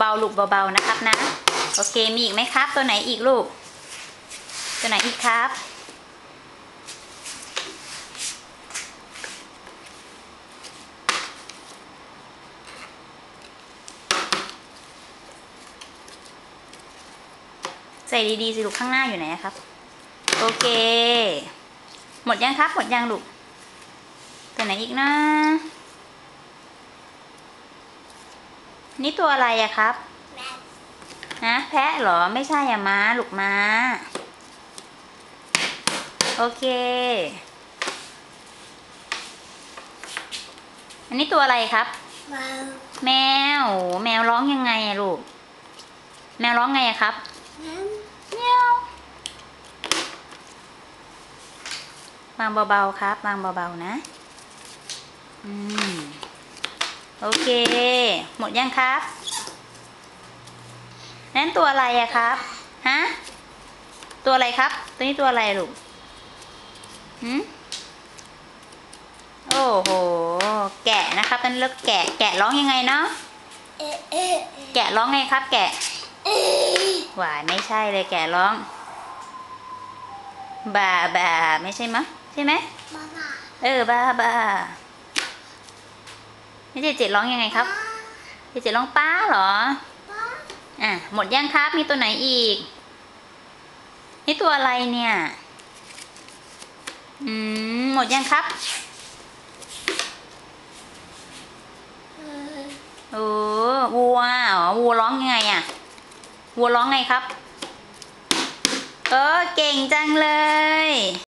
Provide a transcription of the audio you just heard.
เบาๆลูกเบาๆนะครับนะ โอเคมีอีกไหมครับ ตัวไหนอีกลูก ตัวไหนอีกครับ ใส่ดีๆสิลูกข้างหน้าอยู่ไหนครับ โอเค หมดยังครับ หมดยังลูก ตัวไหนอีกนะ นี่ตัวอะไรอะครับนะแพะเหรอไม่ใช่อะม้าลูกม้า โอเค อันนี้ตัวอะไรครับมาแมวแมวร้องยังไงอะลูก แมวร้องไงอะครับน้เมียววางเบาๆครับวางเบาๆนะ อืม โอเค หมดยังครับ นั่นตัวอะไรอะครับ ฮะ ตัวอะไรครับ ตัวนี้ตัวอะไรลูกหืมโอ้โห แกะนะครับเป็นเลือกแกะ แกะร้องยังไงเนาะเอ๊ะเอ๊ะแกะร้องไงครับ แกะเอ๊ะหวายไม่ใช่เลยแกะร้อง บาบาไม่ใช่มะ ใช่ไหมมามาเออบาบา นี่เจเจร้องยังไงครับ เจเจร้องป้าเหรอป้าอะหมดยังครับ มีตัวไหนอีก นี่ตัวอะไรเนี่ย อืม หมดยังครับเออโอ้วัวอ๋อวัวร้องยังไงอะ วัวร้องไงครับ เออ เก่งจังเลย